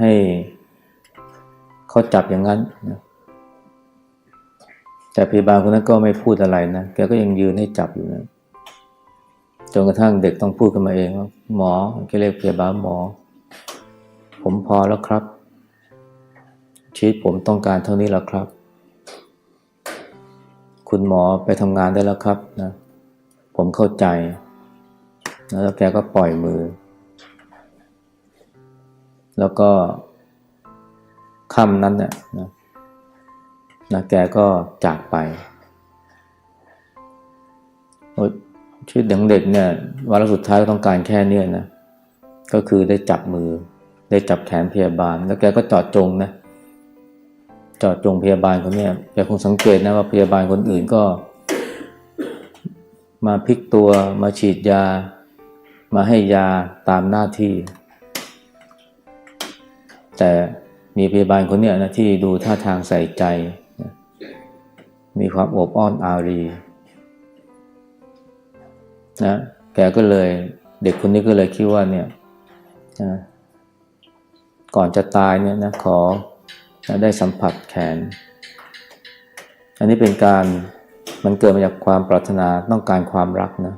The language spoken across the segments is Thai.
ให้เขาจับอย่างนั้นนะแต่พยาบาลคนนั้นก็ไม่พูดอะไรนะ แกก็ยังยืนให้จับอยู่นะจนกระทั่งเด็กต้องพูดขึ้นมาเองว่าหมอแกเรียกพยาบาลหมอ ผมพอแล้วครับ ชีวิตผมต้องการเท่านี้แล้วครับ คุณหมอไปทำงานได้แล้วครับนะ ผมเข้าใจ แล้วแกก็ปล่อยมือ แล้วก็ค่ำนั้นเนี่ยนะนะแกก็จากไปชีวิตของเด็กเนี่ยวาระสุดท้ายก็ต้องการแค่เนี้ยนะก็คือได้จับมือ ได้จับแขนพยาบาล แล้วแกก็จอดจงนะจอดจงพยาบาลคนเนี้ยแกคงสังเกตนะว่าพยาบาลคนอื่นก็ มาพลิกตัวมาฉีดยา มาให้ยาตามหน้าที่ แต่มีพยาบาลคนเนี้ยนะที่ดูท่าทางใส่ใจนะมีความอบอ้อนอารีนะแกก็เลยเด็กคนนี้ก็เลยคิดว่าเนี่ยนะก่อนจะตายเนี่ยนะขอนะได้สัมผัสแขน อันนี้เป็นการมันเกิดมาจากความปรารถนาต้องการความรักนะ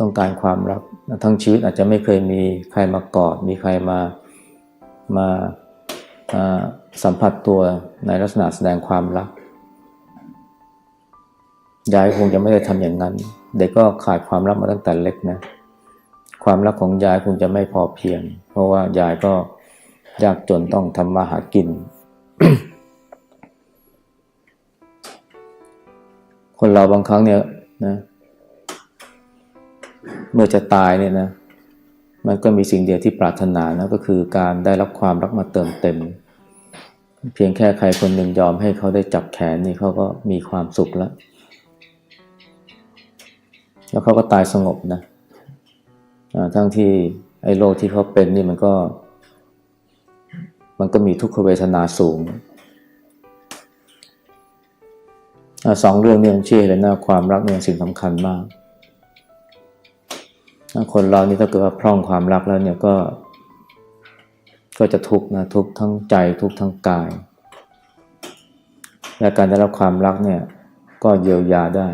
ต้องการความรัก ทั้งชีวิตอาจจะไม่เคยมีใครมากอดมีใครมา มาสัมผัสตัวในลักษณะแสดงความรัก ยายคงจะไม่ได้ทำอย่างนั้น เด็กก็ขาดความรักมาตั้งแต่เล็กนะ ความรักของยายคงจะไม่พอเพียง เพราะว่ายายก็ยากจนต้องทำมาหากิน คนเราบางครั้งเนี่ยนะ เมื่อจะตายเนี่ยนะ มันก็มีสิ่งเดียวที่ปรารถนานะก็คือการได้รับความรักมาเติมเต็ม เพียงแค่ใครคนหนึ่งยอมให้เขาได้จับแขนนี่เขาก็มีความสุขแล้ว แล้วเขาก็ตายสงบนะทั้งที่ไอ้โรคที่เขาเป็นนี่มันก็ มันก็มีทุกขเวทนาสูงสองเรื่องนี้มันชี้เลยนะความรักเนี่ยสิ่งสำคัญมาก คนเรานี่ถ้าเกิดว่าพร่องความรักแล้วเนี่ยก็ ก็จะทุกข์นะทุกข์ทั้งใจทุกข์ทั้งกาย และการได้รับความรักเนี่ย ก็เยียวยาได้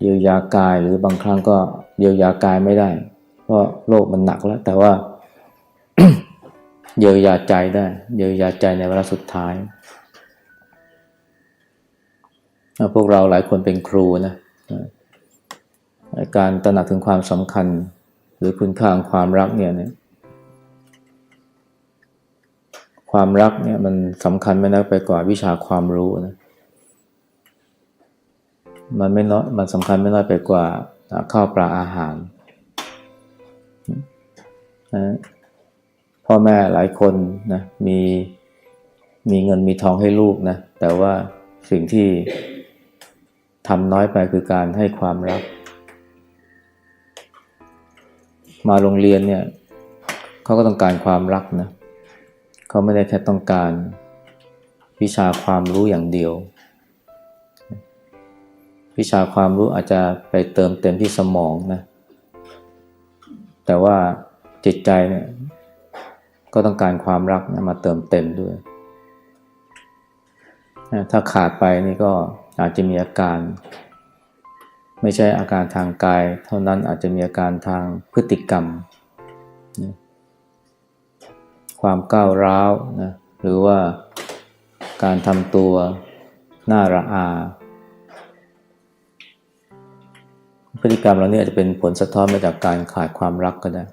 เยียวยากายหรือบางครั้งก็เยียวยากายไม่ได้ เพราะโรคมันหนักแล้ว แต่ว่า เยียวยาใจได้ เยียวยาใจในเวลาสุดท้ายพวกเราหลายคนเป็นครูนะ การตระหนักถึงความสำคัญ หรือคุณค่าของความรักเนี่ยนะความรักเนี่ยมันสำคัญไม่น้อยไปกว่าวิชาความรู้นะมันไม่น้อยมันสำคัญไม่น้อยไปกว่าข้าวปลาอาหารนะพ่อแม่หลายคนนะมีมีเงินมีทองให้ลูกนะแต่ว่าสิ่งที่ทำน้อยไปคือการให้ความรัก มาโรงเรียนเนี่ยเขาก็ต้องการความรักนะเขาไม่ได้แค่ต้องการวิชาความรู้อย่างเดียว วิชาความรู้อาจจะไปเติมเต็มที่สมองนะแต่ว่าจิตใจเนี่ยก็ต้องการความรักนะมาเติมเต็มด้วย ถ้าขาดไปนี่ก็อาจจะมีอาการ ไม่ใช่อาการทางกาย เท่านั้นอาจจะมีอาการทางพฤติกรรมนะความก้าวร้าวนะหรือว่าการทำตัวน่าระอา พฤติกรรมเราเนี่ยจะเป็นผลสะท้อนมาจากการขาดความรักก็ได้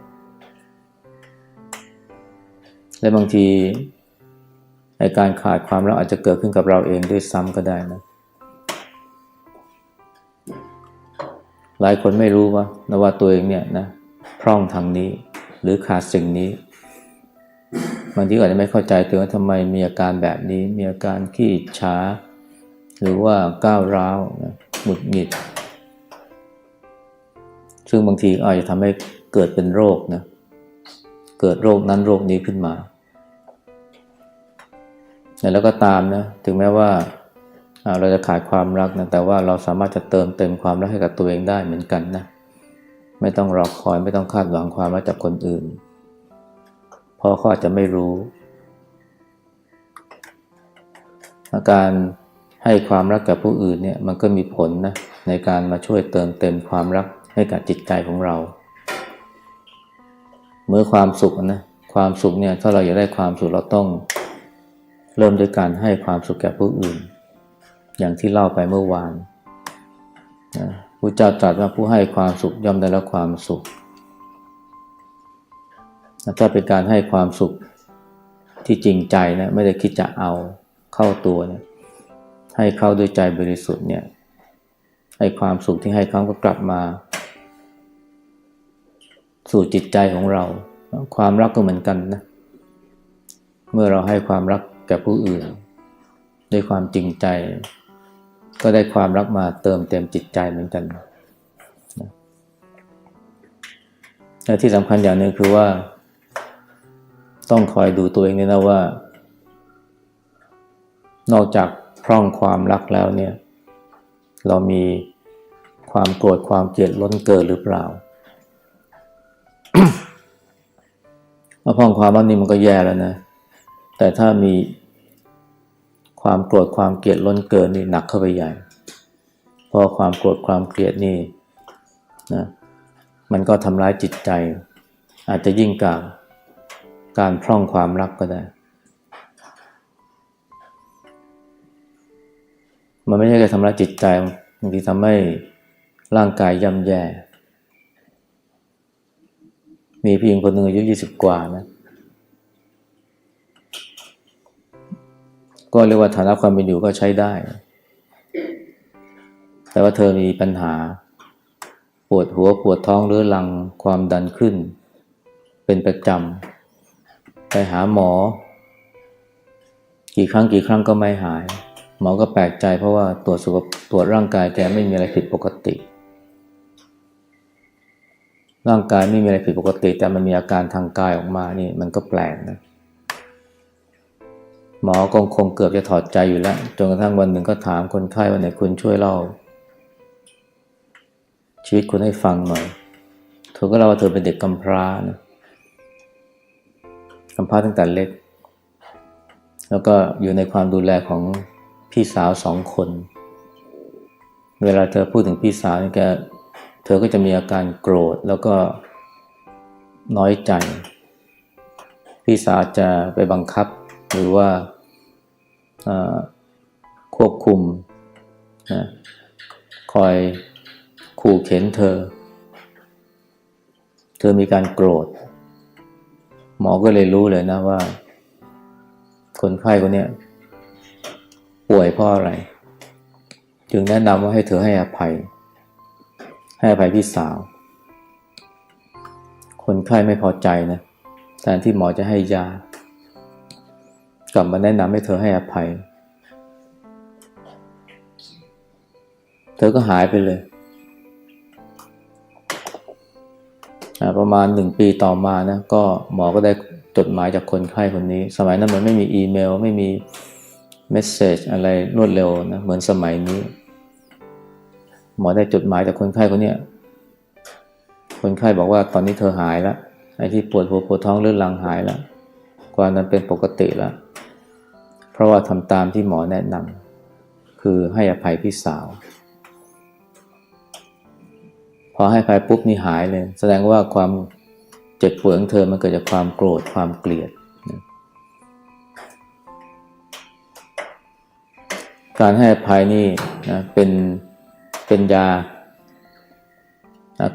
และบางทีในการขาดความรักอาจจะเกิดขึ้นกับเราเองด้วยซ้ำก็ได้นะ หลายคนไม่รู้ว่านะว่าตัวเองเนี่ยนะพร่องทางนี้หรือขาดสิ่งนี้บางทีอาจจะไม่เข้าใจตัวว่าทำไมมีอาการแบบนี้ มีอาการขี้ช้า หรือว่าก้าวร้าวนะหงุดหงิด ซึ่งบางทีอาจจะทำให้เกิดเป็นโรคนะเกิดโรคนั้นโรคนี้ขึ้นมา แล้วก็ตามนะถึงแม้ว่า เราจะขาดความรักนะแต่ว่าเราสามารถจะเติมเต็มความรักให้กับตัวเองได้เหมือนกันนะไม่ต้องรอคอยไม่ต้องคาดหวังความรักจากคนอื่น เพราะเขาอาจจะไม่รู้อาการให้ความรักกับผู้อื่นเนี่ยมันก็มีผลนะในการมาช่วยเติมเต็มความรักให้กับจิตใจของเรา เมื่อความสุขนะความสุขเนี่ยถ้าเราอยากได้ความสุขเราต้องเริ่มด้วยการให้ความสุขแก่ผู้อื่น อย่างที่เล่าไปเมื่อวานนะพระเจ้าตรัสว่าผู้ให้ความสุขย่อมได้รับความสุข ถ้าเป็นการให้ความสุขที่จริงใจนะไม่ได้คิดจะเอาเข้าตัวเนี่ยให้เข้าด้วยใจบริสุทธิ์เนี่ยให้ความสุขที่ให้เขาก็กลับมา สู่จิตใจของเรา ความรักก็เหมือนกันนะเมื่อเราให้ความรักแก่ผู้อื่น ด้วยความจริงใจ ก็ได้ความรักมาเติมเต็มจิตใจเหมือนกันและที่สำคัญอย่างหนึ่งคือว่า ต้องคอยดูตัวเองด้วยนะว่า นอกจากพร่องความรักแล้วเนี่ย เรามีความโกรธความเกลียดล้นเกินหรือเปล่าถ้าพร่องความรักนี่มันก็แย่แล้วนะ แต่ถ้ามี ความโกรธความเกลียดล้นเกินนี่หนักเข้าไปใหญ่ เพราะความโกรธความเกลียดนี่นะมันก็ทำร้ายจิตใจ อาจจะยิ่งกว่าการพร่องความรักก็ได้ มันไม่ใช่แค่ทำร้ายจิตใจบางทีทำให้ร่างกายย่ำแย่ มีผู้หญิงคนหนึ่งอายุยี่สิบกว่านะ ก็เรียกว่าฐานะความเป็นอยู่ก็ใช้ได้ แต่ว่าเธอมีปัญหา ปวดหัวปวดท้องเรื้อรังความดันขึ้น เป็นประจำไปหาหมอ กี่ครั้งกี่ครั้งก็ไม่หาย หมอก็แปลกใจเพราะว่าตรวจสุขตรวจร่างกายแกไม่มีอะไรผิดปกติ ร่างกายไม่มีอะไรผิดปกติ แต่มันมีอาการทางกายออกมานี่มันก็แปลกนะ หมอก็คงเกือบจะถอดใจอยู่แล้ว จนกระทั่งวันหนึ่งก็ถามคนไข้ว่าไหนคุณช่วยเล่า ชีวิตคุณให้ฟังหน่อยเธอก็เล่าว่าเธอเป็นเด็กกำพร้านะกำพร้าตั้งแต่เล็ก แล้วก็อยู่ในความดูแลของพี่สาวสองคน เวลาเธอพูดถึงพี่สาวนี่แกเธอก็จะมีอาการโกรธแล้วก็น้อยใจ พี่สาวจะไปบังคับ หรือว่าควบคุมนะคอยขู่เข็นเธอ เธอมีการโกรธ หมอก็เลยรู้เลยนะว่า คนไข้คนนี้ป่วยเพราะอะไร จึงแนะนำว่าให้เธอให้อภัย ให้อภัยพี่สาว คนไข้ไม่พอใจนะแทนที่หมอจะให้ยา กลับมาแนะนำให้เธอให้อภัย เธอก็หายไปเลย ประมาณหนึ่งปีต่อมานะ ก็หมอก็ได้จดหมายจากคนไข้คนนี้ สมัยนั้นมันไม่มีอีเมล ไม่มีเมสเซจอะไรรวดเร็วนะ เหมือนสมัยนี้ หมอได้จดหมายจากคนไข้คนนี้คนไข้บอกว่าตอนนี้เธอหายแล้วไอ้ที่ปวดหัวปวดท้องเรื้อรังหายแล้วความนั้นเป็นปกติแล้ว ราะว่าทำตามที่หมอแนะนำคือให้อภัยพี่สาว พอให้อภัยปุ๊บนี่หายเลย แสดงว่าความเจ็บปวดของเธอมันเกิดจากความโกรธความเกลียด การให้อภัยนี่นะเป็นเป็นยา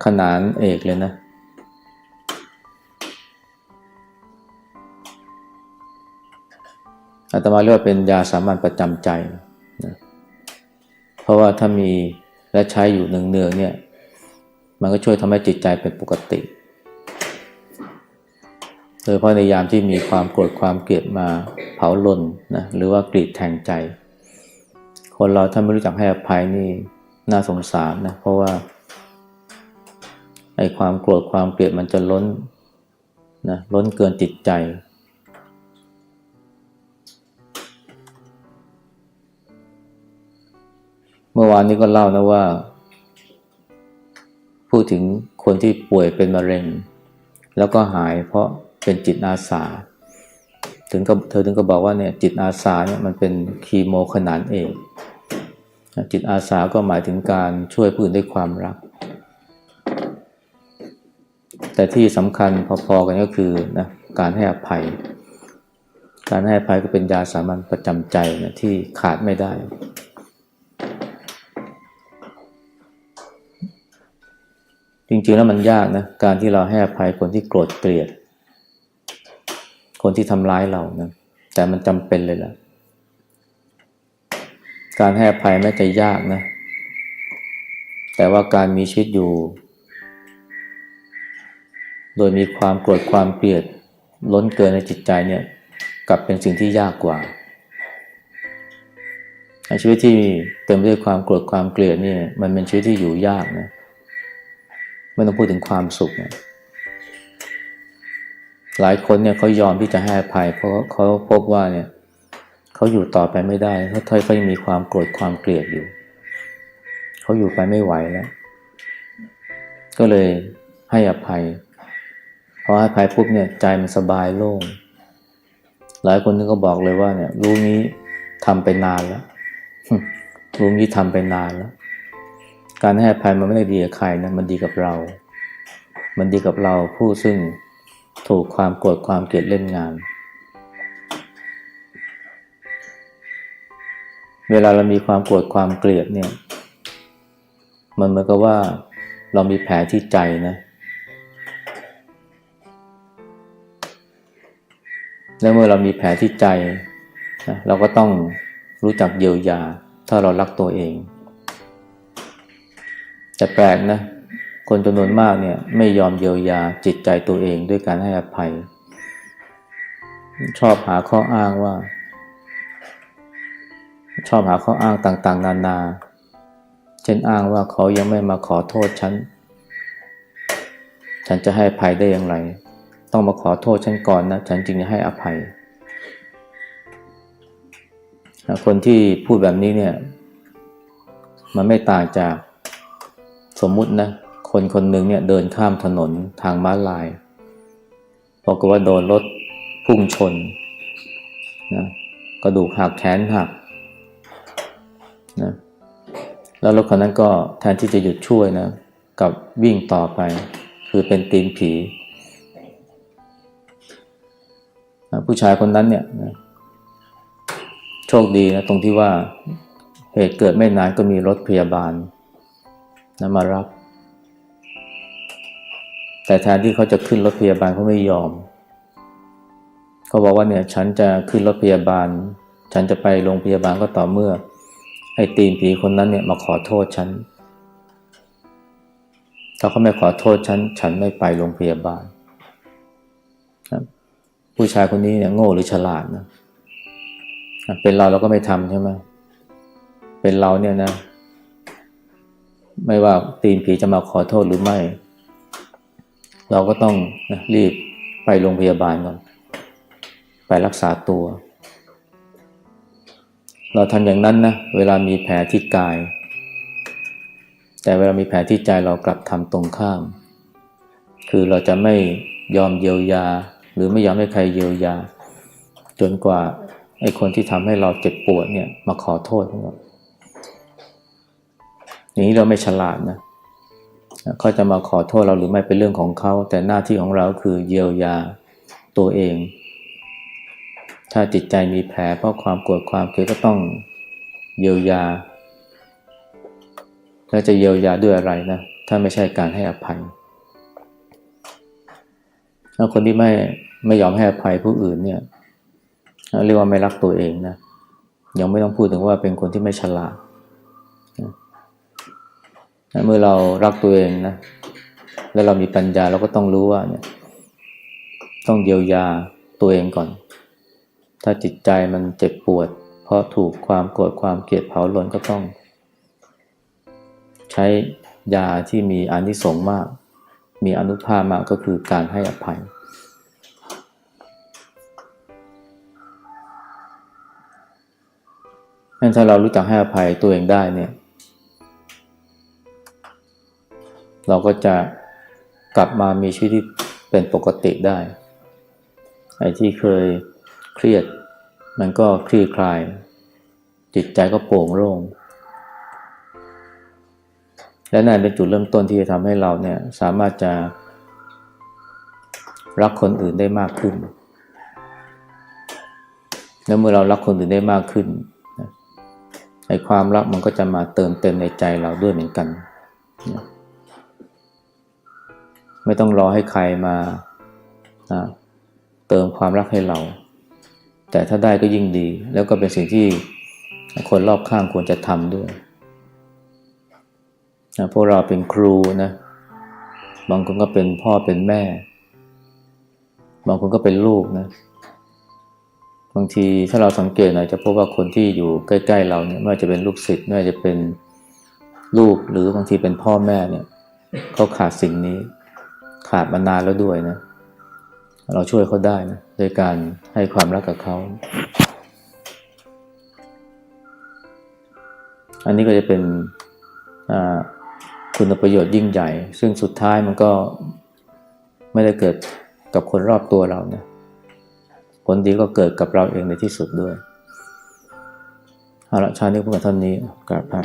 ขนานเอกเลยนะ อาตมาเรียกว่าเป็นยาสามัญประจำใจนะเพราะว่าถ้ามีและใช้อยู่เนืองๆเนี่ย มันก็ช่วยทำให้จิตใจเป็นปกติโดยเฉพาะในยามที่มีความโกรธความเกลียดมาเผาลนนะหรือว่ากรีดแทงใจ คนเราถ้าไม่รู้จักให้อภัยนี่น่าสงสารนะเพราะว่าไอ้ความโกรธความเกลียดมันจะล้นนะล้นเกินจิตใจ เมื่อวานนี้ก็เล่านะว่า พูดถึงคนที่ป่วยเป็นมะเร็ง แล้วก็หายเพราะเป็นจิตอาสา ถึงก็เธอถึงก็บอกว่าเนี่ยจิตอาสาเนี่ยมันเป็นคีโมขนานเอกจิตอาสาก็หมายถึงการช่วยผู้อื่นด้วยความรัก แต่ที่สำคัญพอๆกันก็คือนะการให้อภัย การให้อภัยก็เป็นยาสามัญประจำใจนะที่ขาดไม่ได้ จริงๆแล้วมันยากนะการที่เราให้อภัยคนที่โกรธเกลียด คนที่ทำร้ายเรานะแต่มันจำเป็นเลยล่ะ การให้อภัยแม้จะยากนะ แต่ว่าการมีชีวิตอยู่ โดยมีความโกรธความเกลียด ล้นเกินในจิตใจเนี่ยกลับเป็นสิ่งที่ยากกว่าชีวิตที่เต็มไปด้วยความโกรธความเกลียดนี่มันเป็นชีวิตที่อยู่ยากนะ ไม่ต้องพูดถึงความสุขนะหลายคนเนี่ยเขายอมที่จะให้อภัย เพราะเขาพบว่าเนี่ยเขาอยู่ต่อไปไม่ได้เพราะเขายังมีความโกรธความเกลียดอยู่ เขาอยู่ไปไม่ไหวแล้ว ก็เลยให้อภัยพอให้อภัยปุ๊บเนี่ยใจมันสบายโล่งหลายคนนึงก็บอกเลยว่าเนี่ยรู้นี้ทำไปนานแล้วรู้นี้ทำไปนานแล้ว การให้อภัยมันไม่ได้ดีกับใครนะ มันดีกับเรา มันดีกับเราผู้ซึ่งถูกความโกรธความเกลียดเล่นงาน เวลาเรามีความโกรธความเกลียดเนี่ย มันเหมือนกับว่าเรามีแผลที่ใจนะ แล้วเมื่อเรามีแผลที่ใจนะเราก็ต้องรู้จักเยียวยา ถ้าเรารักตัวเอง แต่แปลกนะ คนจำนวนมากเนี่ยไม่ยอมเยียวยาจิตใจตัวเองด้วยการให้อภัย ชอบหาข้ออ้างว่า ชอบหาข้ออ้างต่างๆ นานา เช่นอ้างว่าเขายังไม่มาขอโทษฉัน ฉันจะให้อภัยได้อย่างไร ต้องมาขอโทษฉันก่อนนะ ฉันจึงจะให้อภัย คนที่พูดแบบนี้เนี่ย มันไม่ต่างจาก สมมุตินะคนคนหนึ่งเนี่ยเดินข้ามถนนทางม้าลายบอกว่าโดนรถพุ่งชนนะกระดูกหักแขนหักนะแล้วรถคันนั้นก็แทนที่จะหยุดช่วยนะกับวิ่งต่อไป คือเป็นตีนผีนะผู้ชายคนนั้นเนี่ยนะโชคดีนะตรงที่ว่าเหตุเกิดไม่นานก็มีรถพยาบาล นะมารับ แต่แทนที่เขาจะขึ้นรถพยาบาลเขาไม่ยอม เขาบอกว่าเนี่ยฉันจะขึ้นรถพยาบาล ฉันจะไปโรงพยาบาลก็ต่อเมื่อไอ้ตีนผีคนนั้นเนี่ยมาขอโทษฉัน ถ้าเขาไม่ขอโทษฉัน ฉันไม่ไปโรงพยาบาล ผู้ชายคนนี้เนี่ยโง่หรือฉลาดนะ เป็นเราเราก็ไม่ทำใช่ไหม เป็นเราเนี่ยนะ ไม่ว่าตีนผีจะมาขอโทษหรือไม่ เราก็ต้องนะรีบไปโรงพยาบาลก่อน ไปรักษาตัว เราทำอย่างนั้นนะ เวลามีแผลที่กาย แต่เวลามีแผลที่ใจเรากลับทำตรงข้าม คือเราจะไม่ยอมเยียวยา หรือไม่ยอมให้ใครเยียวยา จนกว่าไอ้คนที่ทำให้เราเจ็บปวดเนี่ยมาขอโทษเรา อย่างนี้เราไม่ฉลาดนะเขาจะมาขอโทษเราหรือไม่เป็นเรื่องของเขา แต่หน้าที่ของเราคือเยียวยาตัวเอง ถ้าจิตใจมีแผลเพราะความโกรธความเกลียดก็ต้องเยียวยาแล้วจะเยียวยาด้วยอะไรนะ ถ้าไม่ใช่การให้อภัยแล้วคนที่ไม่ไม่ยอมให้อภัยผู้อื่นเนี่ยเรียกว่าไม่รักตัวเองนะยังไม่ต้องพูดถึงว่าเป็นคนที่ไม่ฉลาด เมื่อเรารักตัวเองนะแล้วเรามีปัญญาเราก็ต้องรู้ว่าเนี่ย ต้องเยียวยาตัวเองก่อน ถ้าจิตใจมันเจ็บปวด เพราะถูกความโกรธความเกลียดเผาลนก็ต้อง ใช้ยาที่มีอานิสงส์มาก มีอนุภาพมากก็คือการให้อภัย ถ้าเรารู้จักให้อภัยตัวเองได้เนี่ย เราก็จะกลับมามีชีวิตที่เป็นปกติได้ไอ้ที่เคยเครียดมันก็คลี่คลาย จิตใจก็โปร่งโล่งและนั่นเป็นจุดเริ่มต้นที่จะทำให้เราเนี่ยสามารถจะรักคนอื่นได้มากขึ้น แล้วเมื่อเรารักคนอื่นได้มากขึ้นนะไอ้ความรักมันก็จะมาเติมเต็มในใจเราด้วยเหมือนกันนะ ไม่ต้องรอให้ใครมานะเติมความรักให้เรา แต่ถ้าได้ก็ยิ่งดี แล้วก็เป็นสิ่งที่คนรอบข้างควรจะทำด้วยนะพวกเราเป็นครูนะ บางคนก็เป็นพ่อเป็นแม่ บางคนก็เป็นลูกนะ บางทีถ้าเราสังเกตหน่อยจะพบว่าคนที่อยู่ใกล้ ๆ เราเนี่ยไม่ว่าจะเป็นลูกศิษย์ไม่ว่าจะเป็นลูกหรือบางทีเป็นพ่อแม่เนี่ยเขาขาดสิ่งนี้ ขาดมานานแล้วด้วยนะ เราช่วยเขาได้นะโดยการให้ความรักกับเขา อันนี้ก็จะเป็นอ่าคุณประโยชน์ยิ่งใหญ่ ซึ่งสุดท้ายมันก็ไม่ได้เกิดกับคนรอบตัวเรานะผลดีก็เกิดกับเราเองในที่สุดด้วยเอาละชาตินี้พูดกับท่านนี้กราบพระ